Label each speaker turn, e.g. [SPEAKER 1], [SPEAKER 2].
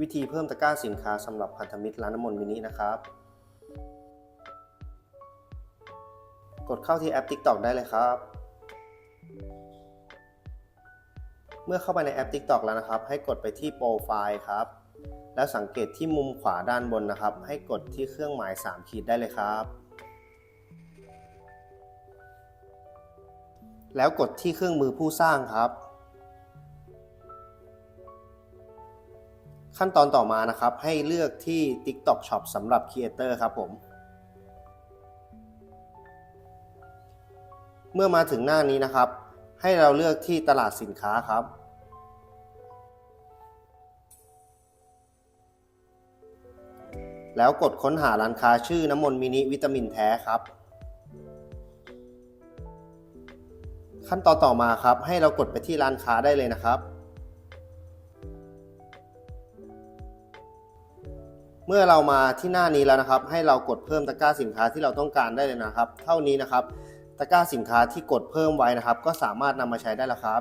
[SPEAKER 1] วิธีเพิ่มตะกร้าสินค้าสำหรับพันธมิตรร้านน้ำมนต์มินินะครับ กดเข้าที่แอป TikTok ได้เลยครับ เมื่อเข้าไปในแอป TikTok แล้วนะครับ ให้กดไปที่โปรไฟล์ครับ แล้วสังเกตที่มุมขวาด้านบนนะครับ ให้กดที่เครื่องหมาย 3 ขีดได้เลยครับ แล้วกดที่เครื่องมือผู้สร้างครับ ขั้นตอนต่อมานะครับ ให้เลือกที่ TikTok Shop สำหรับ Creator ครับผม เมื่อมาถึงหน้านี้นะครับ ให้เราเลือกที่ตลาดสินค้าครับ แล้วกดค้นหาร้านค้าชื่อน้ำมนต์มินิวิตามินแท้ครับ ขั้นตอนต่อมาครับ ให้เรากดไปที่ร้านค้าได้เลยนะครับ เมื่อเรามาที่หน้านี้แล้วนะครับ ให้เรากดเพิ่มตะกร้าสินค้าที่เราต้องการได้เลยนะครับ เท่านี้นะครับ ตะกร้าสินค้าที่กดเพิ่มไว้นะครับ ก็สามารถนำมาใช้ได้แล้วครับ